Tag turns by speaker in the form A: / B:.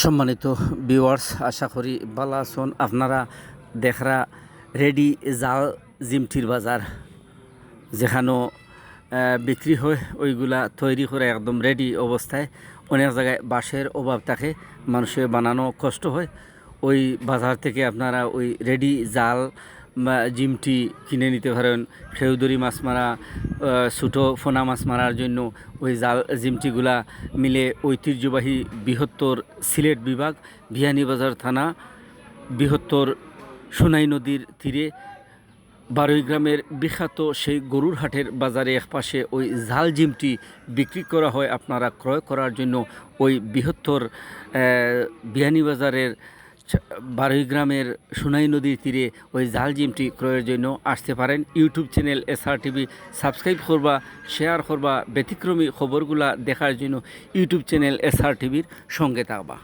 A: সম্মানিত ভিউয়ার্স আশা করি ভালো আছেন। আপনারা দেখরা রেডি জাল জিমটির বাজার, যেখানো বিক্রি হয়, ওইগুলা তৈরি করে একদম রেডি অবস্থায়। অনেক জায়গায় বাঁশের অভাব থাকে, মানুষের বানানো কষ্ট হয়। ওই বাজার থেকে আপনারা ওই রেডি জাল, বা জিমটি কিনে নিতে পারেন। খেউদরি মাছ মারা ছোটো ফোনা মাছ মারার জন্য ওই জাল, জিমটিগুলা মিলে ঐতিহ্যবাহী বৃহত্তর সিলেট বিভাগ বিয়ানীবাজার থানা, বৃহত্তর সোনাই নদীর তীরে, বারোই গ্রামের বিখ্যাত সেই গরুর হাটের বাজারে একপাশে ওই জাল জিমটি বিক্রি করা হয় আপনারা ক্রয় করার জন্য ওই বৃহত্তর ছ- বারোই গ্রামের সোনাই নদীর তীরে ওই জাল জিমটি ক্রয়ের জন্য আসতে পারেন। YouTube channel SR TV, subscribe করবা, শেয়ার করবা, ব্যতিক্রমী খবরগুলা দেখার জন্য ইউটিউব চ্যানেল এসআর টিভির সঙ্গে থাকবা।